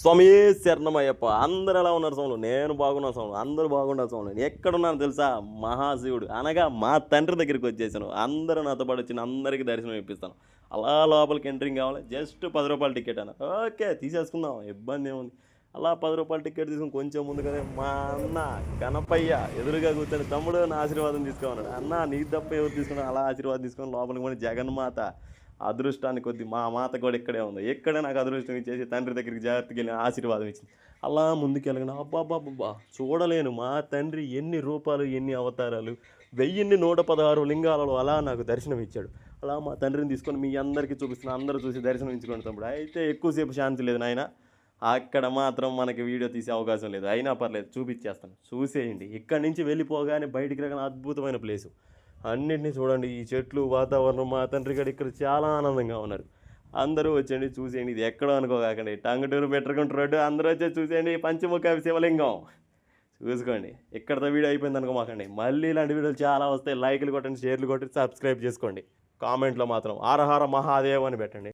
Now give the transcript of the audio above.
స్వామి శరణమయ్యప్ప అందరు ఎలా ఉన్నారు స్వాములు? నేను బాగున్నా స్వాములు అందరూ బాగున్నారు స్వాములు. ఎక్కడున్నాను తెలుసా? మహాశివుడు. అనగా మా తండ్రి దగ్గరికి వచ్చేసాను. అందరూ నాతో పాటు వచ్చిన అందరికీ దర్శనం ఇప్పిస్తాను. అలా లోపలికి ఎంట్రింగ్ కావాలి. జస్ట్ పది రూపాయల టికెట్ అన్న. ఓకే తీసేసుకుందాం. ఇబ్బంది ఏముంది? అలా పది రూపాయల టికెట్ తీసుకుని కొంచెం ముందు కదా మా అన్న కనపయ్య ఎదురుగా కూర్చొని తమ్ముడు నా ఆశీర్వాదం తీసుకోమన్నాడు అన్న నీ తప్ప ఎవరు తీసుకున్నాడు అలా ఆశీర్వాదం తీసుకొని లోపలికి పోయి జగన్మాత. అదృష్టాన్ని కొద్ది మా మాత కూడా ఇక్కడే ఉంది. ఇక్కడే నాకు అదృష్టం ఇచ్చేసి తండ్రి దగ్గరికి జాగ్రత్తకి వెళ్ళిన ఆశీర్వాదం ఇచ్చింది. అలా ముందుకెళ్ళగిన అబ్బాబ్బాబ్బా చూడలేను మా తండ్రి ఎన్ని రూపాలు ఎన్ని అవతారాలు వెయ్యిన్ని నూట పదహారు లింగాలలో అలా నాకు దర్శనం ఇచ్చాడు. అలా మా తండ్రిని తీసుకొని మీ అందరికీ చూపిస్తున్నా అందరూ చూసి దర్శనం ఇచ్చుకోండి తమ్ముడు. అయితే ఎక్కువసేపు శాంతి లేదు నాయన. అక్కడ మాత్రం మనకి వీడియో తీసే అవకాశం లేదు. అయినా పర్లేదు చూపించేస్తాను. చూసేయండి. ఇక్కడి నుంచి వెళ్ళిపోగానే బయటికి రాగానే అద్భుతమైన ప్లేసు. అన్నింటినీ చూడండి. ఈ చెట్లు వాతావరణం మా తండ్రి గారు ఇక్కడ చాలా ఆనందంగా ఉన్నారు. అందరూ వచ్చేయండి చూసేయండి. ఇది ఎక్కడో అనుకోకండి. టంగటూరు బెట్టరకుంట రోడ్డు అందరూ వచ్చి చూసేయండి. పంచముఖ శివలింగం. చూసుకోండి. ఇక్కడతో వీడియో అయిపోయింది అనుకోమాకండి. మళ్ళీ ఇలాంటి వీడియోలు చాలా వస్తాయి. లైక్లు కొట్టండి షేర్లు కొట్టండి సబ్స్క్రైబ్ చేసుకోండి. కామెంట్లో మాత్రం ఆరహార మహాదేవ్ అని పెట్టండి.